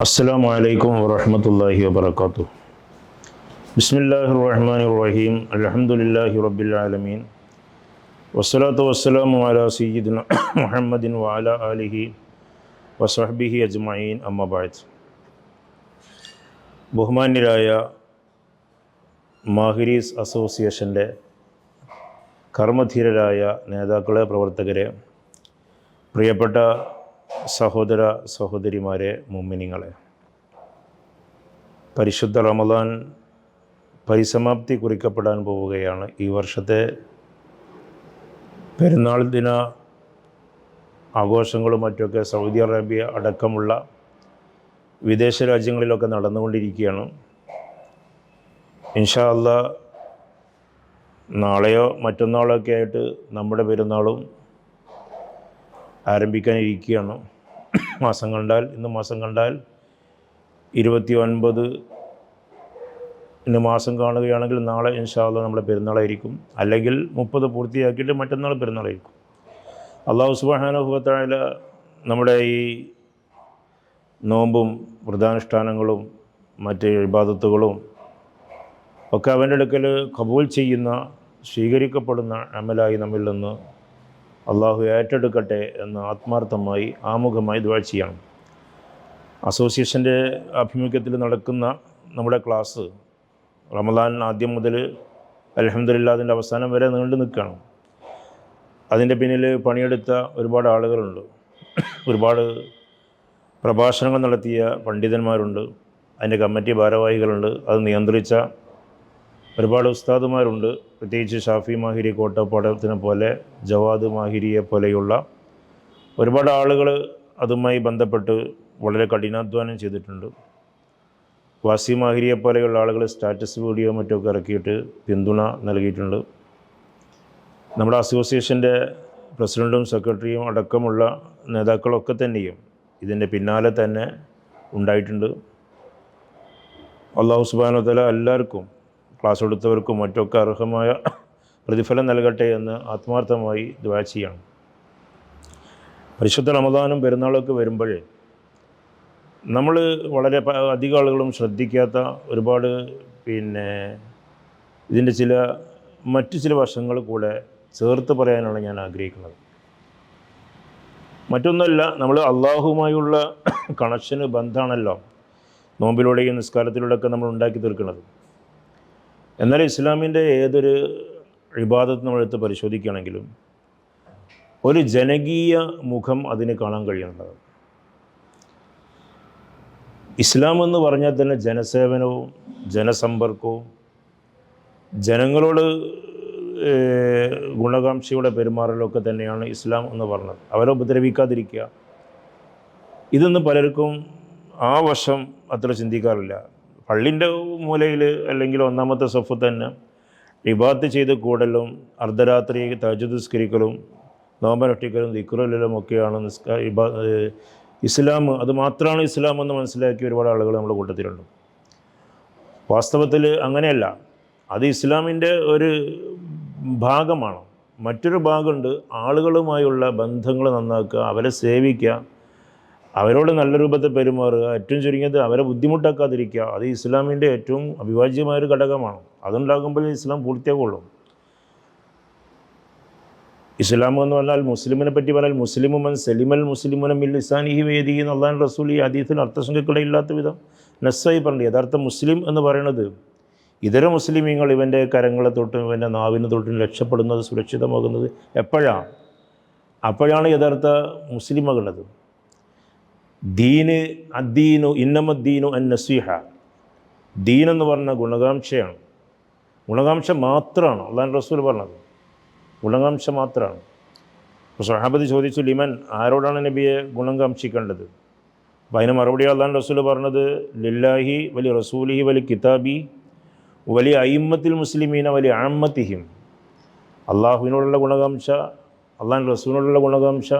السلام عليكم ورحمة الله وبركاته بسم الله الرحمن الرحيم الحمد لله رب العالمين والصلاة والسلام على سيدنا محمد وعلى آله وصحبه أجمعين أما بعد ബഹുമാന്യരായ മാഹിരീസ് അസോസിയേഷൻ്റെ കർമ്മധീരരായ നേതാക്കളെ പ്രവർത്തകരെ പ്രിയപ്പെട്ട സഹോദര സഹോദരിമാരെ മുമ്മിനിങ്ങളെ. പരിശുദ്ധ റമദാൻ പരിസമാപ്തി കുറിക്കപ്പെടാൻ പോവുകയാണ്. ഈ വർഷത്തെ പെരുന്നാൾ ദിന ആഘോഷങ്ങളും മറ്റൊക്കെ സൗദി അറേബ്യ അടക്കമുള്ള വിദേശ രാജ്യങ്ങളിലൊക്കെ നടന്നുകൊണ്ടിരിക്കുകയാണ്. ഇൻഷാ അല്ല നാളെയോ മറ്റന്നാളൊക്കെ ആയിട്ട് നമ്മുടെ പെരുന്നാളും ആരംഭിക്കാനിരിക്കുകയാണ്. മാസം കണ്ടാൽ ഇന്ന് മാസം കണ്ടാൽ ഇരുപത്തി ഒൻപത് ഇന്ന് മാസം കാണുകയാണെങ്കിൽ നാളെ ഇൻഷാല്ല നമ്മുടെ പെരുന്നാളായിരിക്കും. അല്ലെങ്കിൽ മുപ്പത് പൂർത്തിയാക്കിയിട്ട് മറ്റന്നാൾ പെരുന്നാളായിരിക്കും. അള്ളാഹു സുബാനുഭവത്തായ നമ്മുടെ ഈ നോമ്പും വ്രതാനുഷ്ഠാനങ്ങളും മറ്റ് ഇബാദത്തുകളും ഒക്കെ അവന്റെ അടുക്കൽ കബൂൽ ചെയ്യുന്ന സ്വീകരിക്കപ്പെടുന്ന അമലായി നമ്മിൽ നിന്ന് അള്ളാഹു ഏറ്റെടുക്കട്ടെ എന്ന് ആത്മാർത്ഥമായി ആമുഖമായി ദ്വാ ചെയ്യണം. അസോസിയേഷന്റെ ആഭിമുഖ്യത്തിൽ നടക്കുന്ന നമ്മുടെ ക്ലാസ് റമദാൻ ആദ്യം മുതൽ അലഹമില്ല അതിന്റെ അവസാനം വരെ നീണ്ടു നിൽക്കുകയാണ്. അതിന്റെ പിന്നിൽ പണിയെടുത്ത ഒരുപാട് ആളുകളുണ്ട്. ഒരുപാട് പ്രഭാഷണങ്ങൾ നടത്തിയ പണ്ഡിതന്മാരുണ്ട്. അതിന്റെ കമ്മിറ്റി ഭാരവാഹികളുണ്ട്. അത് നിയന്ത്രിച്ച ഒരുപാട് ഉസ്താദുമാരുണ്ട്. പ്രത്യേകിച്ച് ഷാഫി മാഹിരി കോട്ടപ്പാടത്തിനെ പോലെ ജവാദ് മാഹിരിയെ പോലെയുള്ള ഒരുപാട് ആളുകൾ അതുമായി ബന്ധപ്പെട്ട് വളരെ കഠിനാധ്വാനം ചെയ്തിട്ടുണ്ട്. വാസി മാഹിരിയെ പോലെയുള്ള ആളുകൾ സ്റ്റാറ്റസ് വീഡിയോ മറ്റൊക്കെ ഇറക്കിയിട്ട് പിന്തുണ നൽകിയിട്ടുണ്ട്. നമ്മുടെ അസോസിയേഷന്റെ പ്രസിഡന്റും സെക്രട്ടറിയും അടക്കമുള്ള നേതാക്കളൊക്കെ തന്നെയും ഇതിന്റെ പിന്നാലെ തന്നെ ഉണ്ടായിട്ടുണ്ട്. അള്ളാഹു സുബാനോ തല എല്ലാവർക്കും ക്ലാസ് എടുത്തവർക്കും മറ്റൊക്കെ അർഹമായ പ്രതിഫലം നൽകട്ടെ എന്ന് ആത്മാർത്ഥമായി ദ്വാ ചെയ്യണം. പരിശുദ്ധ റമദാനും പെരുന്നാളൊക്കെ വരുമ്പോൾ നമ്മൾ വളരെ അധിക ആളുകളും ശ്രദ്ധിക്കാത്ത ഒരുപാട് പിന്നെ ഇതിന്റെ ചില മറ്റു ചില വശങ്ങൾ കൂടെ ചേർത്ത് പറയാനാണ് ഞാൻ ആഗ്രഹിക്കുന്നത്. മറ്റൊന്നുമല്ല നമ്മൾ അള്ളാഹുമായുള്ള കണക്ഷന് ബന്ധമാണല്ലോ. നോമ്പിലൂടെയും നിസ്കാരത്തിലൂടെയൊക്കെ നമ്മൾ ഉണ്ടാക്കി തീർക്കുന്നത്. എന്നാൽ ഇസ്ലാമിന്റെ ഏതൊരു വിവാദത്ത് നമ്മളെടുത്ത് പരിശോധിക്കുകയാണെങ്കിലും ഒരു ജനകീയ മുഖം അതിന് കാണാൻ കഴിയുന്നുണ്ട് ഇസ്ലാം എന്ന് പറഞ്ഞാൽ തന്നെ ജനസേവനവും ജനസമ്പർക്കവും ജനങ്ങളോട് ഗുണകാംക്ഷയുടെ പെരുമാറലൊക്കെ തന്നെയാണ് ഇസ്ലാം എന്ന് പറഞ്ഞത്. അവരെ ഉപദ്രവിക്കാതിരിക്കുക. ഇതൊന്നും പലർക്കും ആ വശം അത്ര ചിന്തിക്കാറില്ല. പള്ളിന്റെ മൂലയിൽ അല്ലെങ്കിൽ ഒന്നാമത്തെ സഫ് തന്നെ ഇബാത്ത് ചെയ്ത് കൂടലും അർദ്ധരാത്രി തജുദുസ്കരിക്കലും നോമ്പനൊട്ടിക്കലും ദിക്കുറലും ഒക്കെയാണ് നിസ്കാ ഇബാ ഇസ്ലാം. അത് മാത്രമാണ് ഇസ്ലാം എന്ന് മനസ്സിലാക്കിയ ഒരുപാട് ആളുകൾ നമ്മുടെ കൂട്ടത്തിലുണ്ട്. വാസ്തവത്തിൽ അങ്ങനെയല്ല. അത് ഇസ്ലാമിന്റെ ഒരു ഭാഗമാണ്. മറ്റൊരു ഭാഗമുണ്ട് ആളുകളുമായുള്ള ബന്ധങ്ങൾ നന്നാക്കുക അവരെ സേവിക്കുക അവരോട് നല്ല രൂപത്തിൽ പെരുമാറുക ഏറ്റവും ചുരുങ്ങിയത് അവരെ ബുദ്ധിമുട്ടാക്കാതിരിക്കുക അത് ഇസ്ലാമിന്റെ ഏറ്റവും അവിഭാജ്യമായ ഒരു ഘടകമാണ്. അതുണ്ടാകുമ്പോൾ ഇസ്ലാം പൂർത്തിയാകുള്ളൂ ഇസ്ലാം എന്ന് പറഞ്ഞാൽ മുസ്ലിമിനെ പറ്റി പറഞ്ഞാൽ മുസ്ലിമുമൻ സലിമൽ മുസ്ലിമുന മിൽ ഇസാനിഹി വേദി എന്ന് അള്ളാൻ റസൂൽ ഈ ഹദീസിന് അർത്ഥസംഖ്യക്കിടയില്ലാത്ത വിധം നസ്സായി പറഞ്ഞു. യഥാർത്ഥ മുസ്ലിം എന്ന് പറയുന്നത് ഇതര മുസ്ലിമീങ്ങൾ ഇവന്റെ കരങ്ങളെ തൊട്ടും ഇവന്റെ നാവിന് തൊട്ടും രക്ഷപ്പെടുന്നത് സുരക്ഷിതമാകുന്നത് എപ്പോഴാണ്? അപ്പോഴാണ് യഥാർത്ഥ മുസ്ലിമാകുന്നത് ദീന് അദ്ദീനു ഇന്നമദ്ദീനു അൻ നസീഹ. ദീൻ എന്ന് പറഞ്ഞ ഗുണകാംക്ഷയാണ്. ഗുണകാംക്ഷ മാത്രമാണ് അള്ളാൻ റസൂൽ പറഞ്ഞത്. ഗുണകാംക്ഷ മാത്രമാണ് അപ്പോൾ സഹാബതി ചോദിച്ചു ലിമൻ ആരോടാണ് നബിയെ ഗുണം കാംക്ഷിക്കേണ്ടത്? അപ്പോൾ അതിന് മറുപടി അള്ളാൻ റസൂൽ പറഞ്ഞത് ലില്ലാഹി വലി റസൂലിഹി വലി കിതാബി വലിയ അയിമ്മത്തിൽ മുസ്ലിമീന വലിയ ആമ്മത്തിഹിം അള്ളാഹുവിനോടുള്ള ഗുണകാംക്ഷ അള്ളാൻ റസൂലിനോടുള്ള ഗുണകാംക്ഷ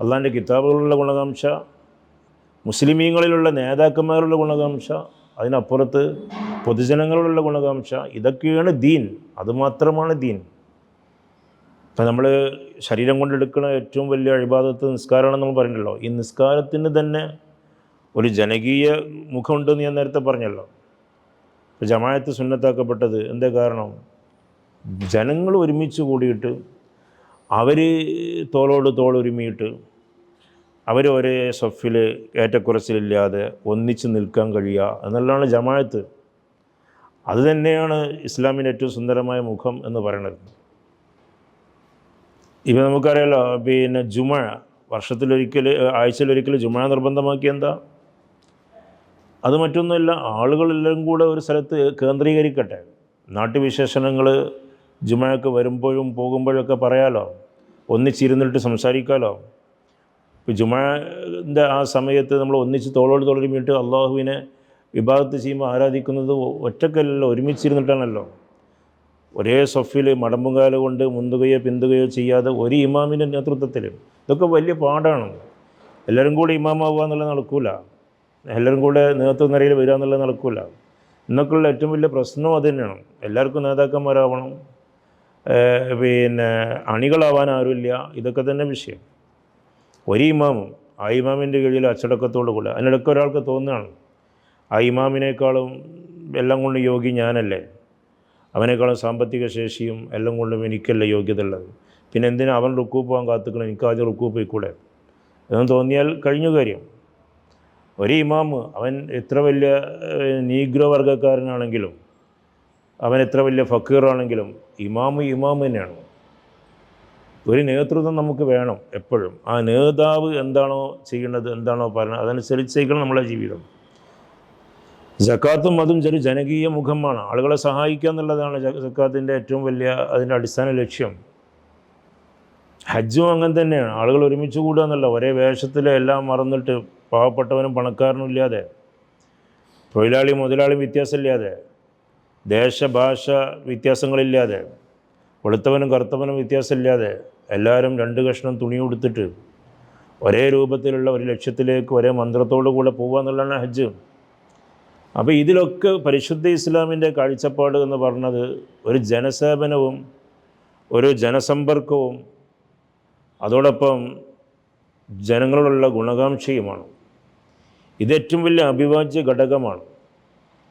അള്ളാന്റെ കിതാബുകളുള്ള ഗുണകാംക്ഷ മുസ്ലിമീങ്ങളിലുള്ള നേതാക്കന്മാരുള്ള ഗുണകാംക്ഷ അതിനപ്പുറത്ത് പൊതുജനങ്ങളിലുള്ള ഗുണകാംക്ഷ ഇതൊക്കെയാണ് ദീൻ. അതുമാത്രമാണ് ദീൻ. ഇപ്പം നമ്മൾ ശരീരം കൊണ്ടെടുക്കുന്ന ഏറ്റവും വലിയ അഴിബാദത്ത് നിസ്കാരമാണെന്ന് നമ്മൾ പറഞ്ഞല്ലോ. ഈ നിസ്കാരത്തിന് തന്നെ ഒരു ജനകീയ മുഖമുണ്ടെന്ന് ഞാൻ നേരത്തെ പറഞ്ഞല്ലോ. ഇപ്പോൾ ജമായത്ത് സുന്നത്താക്കപ്പെട്ടത് എന്താ കാരണം? ജനങ്ങൾ ഒരുമിച്ച് കൂടിയിട്ട് അവർ തോളോട് തോളൊരുമിയിട്ട് അവർ ഒരേ സഫിൽ ഏറ്റക്കുറച്ചിലില്ലാതെ ഒന്നിച്ച് നിൽക്കാൻ കഴിയുക എന്നുള്ളതാണ് ജമാഅത്ത്. അത് തന്നെയാണ് ഇസ്ലാമിന്റെ ഏറ്റവും സുന്ദരമായ മുഖം എന്ന് പറയുന്നത്. ഇപ്പം നമുക്കറിയാലോ പിന്നെ ജുമ വർഷത്തിലൊരിക്കൽ ആഴ്ചയിലൊരിക്കൽ ജുമ നിർബന്ധമാക്കി എന്താ? അത് മറ്റൊന്നുമില്ല ആളുകളെല്ലാം കൂടെ ഒരു സ്ഥലത്ത് കേന്ദ്രീകരിക്കട്ടെ. നാട്ടുവിശേഷണങ്ങൾ ജുമയൊക്കെ വരുമ്പോഴും പോകുമ്പോഴൊക്കെ പറയാലോ ഒന്നിച്ചിരുന്നിട്ട് സംസാരിക്കാമല്ലോ ഇപ്പോൾ ജുമാന്റെ ആ സമയത്ത് നമ്മൾ ഒന്നിച്ച് തോളോട് തോളൊരുമിയിട്ട് അള്ളാഹുവിനെ വിഭാഗത്ത് ചെയ്യുമ്പോൾ ആരാധിക്കുന്നത് ഒറ്റക്കല്ലല്ലോ ഒരുമിച്ചിരുന്നിട്ടാണല്ലോ. ഒരേ സൊഫിൽ മടമ്പുകാല കൊണ്ട് മുന്തുകയോ പിന്തുകയോ ചെയ്യാതെ ഒരു ഇമാമിന്റെ നേതൃത്വത്തിൽ ഇതൊക്കെ വലിയ പാടാണ്. എല്ലാവരും കൂടെ ഇമാമാവുക എന്നുള്ളത് നടക്കൂല. എല്ലാവരും കൂടെ നേതൃത്വ നിരയിൽ വരിക എന്നുള്ളത് നടക്കൂല. ഇന്നൊക്കെയുള്ള ഏറ്റവും വലിയ പ്രശ്നം അത് തന്നെയാണ്. എല്ലാവർക്കും നേതാക്കന്മാരാവണം. പിന്നെ അണികളാവാൻ ആരുമില്ല. ഇതൊക്കെ തന്നെ വിഷയം. ഒരു ഇമാമും ആ ഇമാമിന്റെ കീഴിൽ അച്ചടക്കത്തോടു കൂടെ അതിനിടയ്ക്ക് ഒരാൾക്ക് തോന്നുകയാണ് ആ ഇമാമിനേക്കാളും എല്ലാം കൊണ്ടും യോഗി ഞാനല്ലേ? അവനേക്കാളും സാമ്പത്തിക ശേഷിയും എല്ലാം കൊണ്ടും എനിക്കല്ല യോഗ്യത ഉള്ളത് പിന്നെ എന്തിനാ അവൻ റുക്കൂ പോകാൻ കാത്തുക്കണം? എനിക്ക് ആദ്യം റുക്കൂ പോയിക്കൂടെ എന്ന് തോന്നിയാൽ കഴിഞ്ഞ കാര്യം. ഒരു ഇമാമ് അവൻ എത്ര വലിയ നീഗ്രോ വർഗക്കാരനാണെങ്കിലും അവൻ എത്ര വലിയ ഫക്കീറാണെങ്കിലും ഇമാമ് ഇമാമ് തന്നെയാണ്. ഒരു നേതൃത്വം നമുക്ക് വേണം എപ്പോഴും. ആ നേതാവ് എന്താണോ ചെയ്യേണ്ടത് എന്താണോ പറയുന്നത് അതനുസരിച്ചേക്കണം നമ്മളെ ജീവിതം. ജക്കാത്തും അതും ചെറിയ ജനകീയ മുഖമാണ്. ആളുകളെ സഹായിക്കുക എന്നുള്ളതാണ് ജക്കാത്തിന്റെ ഏറ്റവും വലിയ അതിന്റെ അടിസ്ഥാന ലക്ഷ്യം. ഹജ്ജും അങ്ങനെ തന്നെയാണ്. ആളുകൾ ഒരുമിച്ച് കൂടുക എന്നല്ല. ഒരേ വേഷത്തിൽ എല്ലാം മറന്നിട്ട് പാവപ്പെട്ടവനും പണക്കാരനും ഇല്ലാതെ. തൊഴിലാളി മുതലാളിയും വ്യത്യാസമില്ലാതെ. ദേശഭാഷ വ്യത്യാസങ്ങളില്ലാതെ. വെളുത്തവനും കറുത്തവനും വ്യത്യാസമില്ലാതെ. എല്ലാവരും രണ്ട് കഷ്ണം തുണി കൊടുത്തിട്ട് ഒരേ രൂപത്തിലുള്ള ഒരു ലക്ഷ്യത്തിലേക്ക് ഒരേ മന്ത്രത്തോടു കൂടെ പോകുക എന്നുള്ളതാണ് ഹജ്ജ്. അപ്പോൾ ഇതിലൊക്കെ പരിശുദ്ധ ഇസ്ലാമിന്റെ കാഴ്ചപ്പാട് എന്ന് പറഞ്ഞത് ഒരു ജനസേവനവും ഒരു ജനസമ്പർക്കവും അതോടൊപ്പം ജനങ്ങളോടുള്ള ഗുണകാംക്ഷയുമാണ്. ഇത് ഏറ്റവും വലിയ അവിഭാജ്യ ഘടകമാണ്.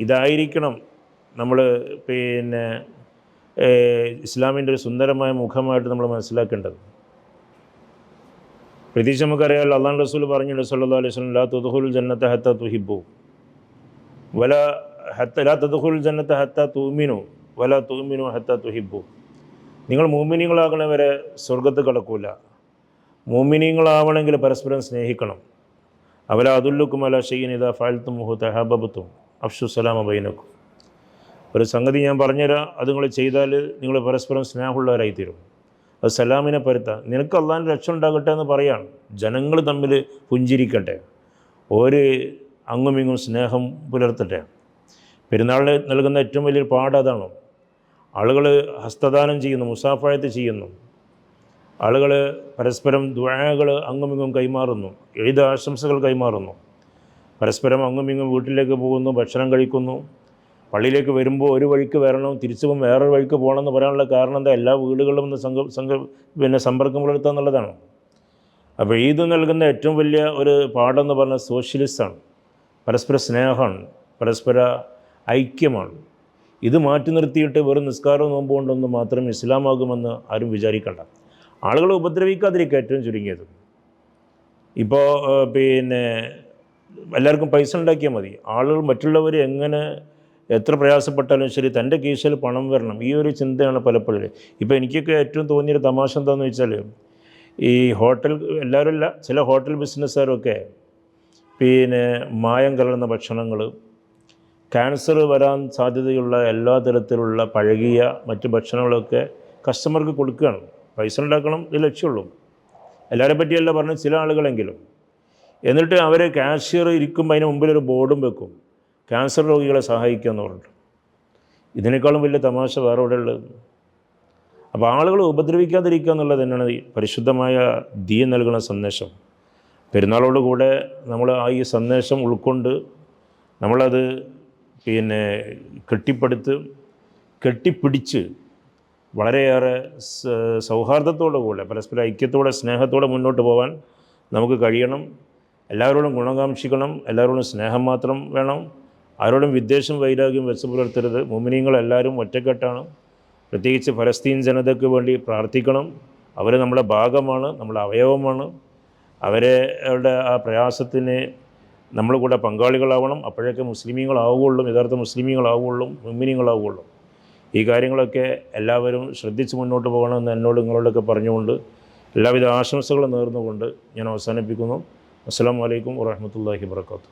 ഇതായിരിക്കണം നമ്മൾ പിന്നെ ഇസ്ലാമിന്റെ ഒരു സുന്ദരമായ മുഖമായിട്ട് നമ്മൾ മനസ്സിലാക്കേണ്ടത്. പ്രത്യേകിച്ച് നമുക്കറിയാമല്ലോ അള്ളാഹ് റസൂൽ പറഞ്ഞു സല്ലല്ലാഹു അലൈഹി സ്വലം ലാ തുഹുൽ ജന്നത്തെ ഹത്ത തുഹിബു വല ഹത്ത ലാ തുഹുൽ ജന്നത്തെ ഹത്ത തൂമിനു വല തൂമിനു ഹത്ത തുഹിബു നിങ്ങൾ മൂമിനികളാകണവരെ സ്വർഗത്ത് കടക്കൂല. മൂമിനിങ്ങളാവണമെങ്കിൽ പരസ്പരം സ്നേഹിക്കണം. അവല അതുല്ലുക്കും അല ഷെയ്യൻ ഇതാ ഫാൽത്തും മുഹു തഹാബത്തും അഫ്ഷു സലാമ ബൈനക്കും. ഒരു സംഗതി ഞാൻ പറഞ്ഞുതരാം. അത് നിങ്ങൾ ചെയ്താൽ നിങ്ങൾ പരസ്പരം സ്നേഹമുള്ളവരായിത്തീരും. അത് സലാമിനെ പരുത്താം നിനക്ക് അള്ളാഹിന്റെ രക്ഷ ഉണ്ടാകട്ടെ എന്ന് പറയാണ്. ജനങ്ങൾ തമ്മിൽ പുഞ്ചിരിക്കട്ടെ. ഒരു അങ്ങുമിങ്ങും സ്നേഹം പുലർത്തട്ടെ. പെരുന്നാളിന് നൽകുന്ന ഏറ്റവും വലിയൊരു പാഠം അതാണ്. ആളുകൾ ഹസ്തദാനം ചെയ്യുന്നു മുസാഫായത്ത് ചെയ്യുന്നു. ആളുകൾ പരസ്പരം ദ്വാഴകൾ അങ്ങുമിങ്ങും കൈമാറുന്നു. എഴുത ആശംസകൾ കൈമാറുന്നു. പരസ്പരം അങ്ങുമിങ്ങും വീട്ടിലേക്ക് പോകുന്നു ഭക്ഷണം കഴിക്കുന്നു. പള്ളിയിലേക്ക് വരുമ്പോൾ ഒരു വഴിക്ക് വരണം തിരിച്ചു വേറൊരു വഴിക്ക് പോകണം എന്ന് പറയാനുള്ള കാരണം എന്താ? എല്ലാ വീടുകളിലും ഒന്ന് സംഘ സംഘ പിന്നെ സമ്പർക്കം പുലർത്തുക എന്നുള്ളതാണ്. അപ്പോൾ ഈദ് നൽകുന്ന ഏറ്റവും വലിയ ഒരു പാഠം എന്ന് പറഞ്ഞാൽ സോഷ്യലിസ്റ്റാണ് പരസ്പര സ്നേഹമാണ്. പരസ്പര ഐക്യമാണ്. ഇത് മാറ്റി നിർത്തിയിട്ട് വെറും നിസ്കാരവും നോമ്പ് കൊണ്ടൊന്നും മാത്രം ഇസ്ലാമാകുമെന്ന് ആരും വിചാരിക്കണ്ട. ആളുകളെ ഉപദ്രവിക്കാതിരിക്കുക ഏറ്റവും ചുരുങ്ങിയത്. ഇപ്പോൾ പിന്നെ എല്ലാവർക്കും പൈസ ഉണ്ടാക്കിയാൽ മതി. ആളുകൾ മറ്റുള്ളവർ എങ്ങനെ എത്ര പ്രയാസപ്പെട്ടാലും ശരി തന്റെ കീശയിൽ പണം വരണം. ഈ ഒരു ചിന്തയാണ് പലപ്പോഴും. ഇപ്പോൾ എനിക്കൊക്കെ ഏറ്റവും തോന്നിയൊരു തമാശ എന്താണെന്ന് വെച്ചാൽ ഈ ഹോട്ടൽ എല്ലാവരും അല്ല ചില ഹോട്ടൽ ബിസിനസ്സുകാരൊക്കെ പിന്നെ മായം കലർന്ന ഭക്ഷണങ്ങൾ ക്യാൻസർ വരാൻ സാധ്യതയുള്ള എല്ലാ തരത്തിലുള്ള പഴകിയ മറ്റ് ഭക്ഷണങ്ങളൊക്കെ കസ്റ്റമർക്ക് കൊടുക്കുകയാണ്. പൈസ ഉണ്ടാക്കണം ഇത് ലക്ഷ്യമുള്ളൂ. എല്ലാവരെ പറ്റിയല്ല പറഞ്ഞ ചില ആളുകളെങ്കിലും. എന്നിട്ട് അവർ കാഷ്യർ ഇരിക്കുമ്പോൾ അതിന് മുമ്പിൽ ഒരു ബോർഡും വെക്കും. ക്യാൻസർ രോഗികളെ സഹായിക്കുക എന്ന് പറഞ്ഞു ഇതിനേക്കാളും വലിയ തമാശ വേറെ ഇവിടെ ഉള്ളത് അപ്പോൾ ആളുകൾ ഉപദ്രവിക്കാതിരിക്കുക എന്നുള്ളത് തന്നെയാണ് ഈ പരിശുദ്ധമായ ദീ നൽകുന്ന സന്ദേശം. പെരുന്നാളോട് കൂടെ നമ്മൾ ആ ഈ സന്ദേശം ഉൾക്കൊണ്ട് നമ്മളത് പിന്നെ കെട്ടിപ്പടുത്ത് കെട്ടിപ്പിടിച്ച് വളരെയേറെ സൗഹാർദ്ദത്തോടു കൂടെ പരസ്പര ഐക്യത്തോടെ സ്നേഹത്തോടെ മുന്നോട്ട് പോകാൻ നമുക്ക് കഴിയണം. എല്ലാവരോടും ഗുണകാംക്ഷിക്കണം. എല്ലാവരോടും സ്നേഹം മാത്രം വേണം. ആരോടും വിദ്വേഷം വൈരാഗ്യം വെച്ച് പുലർത്തരുത് മുമിനിങ്ങളെല്ലാവരും ഒറ്റക്കെട്ടാണ്. പ്രത്യേകിച്ച് ഫലസ്തീൻ ജനതയ്ക്ക് വേണ്ടി പ്രാർത്ഥിക്കണം. അവർ നമ്മുടെ ഭാഗമാണ് നമ്മുടെ അവയവമാണ്. അവരെ അവരുടെ ആ പ്രയാസത്തിന് നമ്മൾ കൂടെ പങ്കാളികളാവണം. അപ്പോഴൊക്കെ മുസ്ലിമീങ്ങളാവുകയുള്ളൂ യഥാർത്ഥ മുസ്ലിമീങ്ങളാവുകയുള്ളൂ മുമ്മിനിങ്ങളാവുകയുള്ളൂ ഈ കാര്യങ്ങളൊക്കെ എല്ലാവരും ശ്രദ്ധിച്ച് മുന്നോട്ട് പോകണമെന്ന് എന്നോട് നിങ്ങളോടൊക്കെ പറഞ്ഞുകൊണ്ട് എല്ലാവിധ ആശംസകളും നേർന്നുകൊണ്ട് ഞാൻ അവസാനിപ്പിക്കുന്നു. അസ്സാം വലൈക്കും വാഹമത്തല്ലാഹി വർക്കാത്തു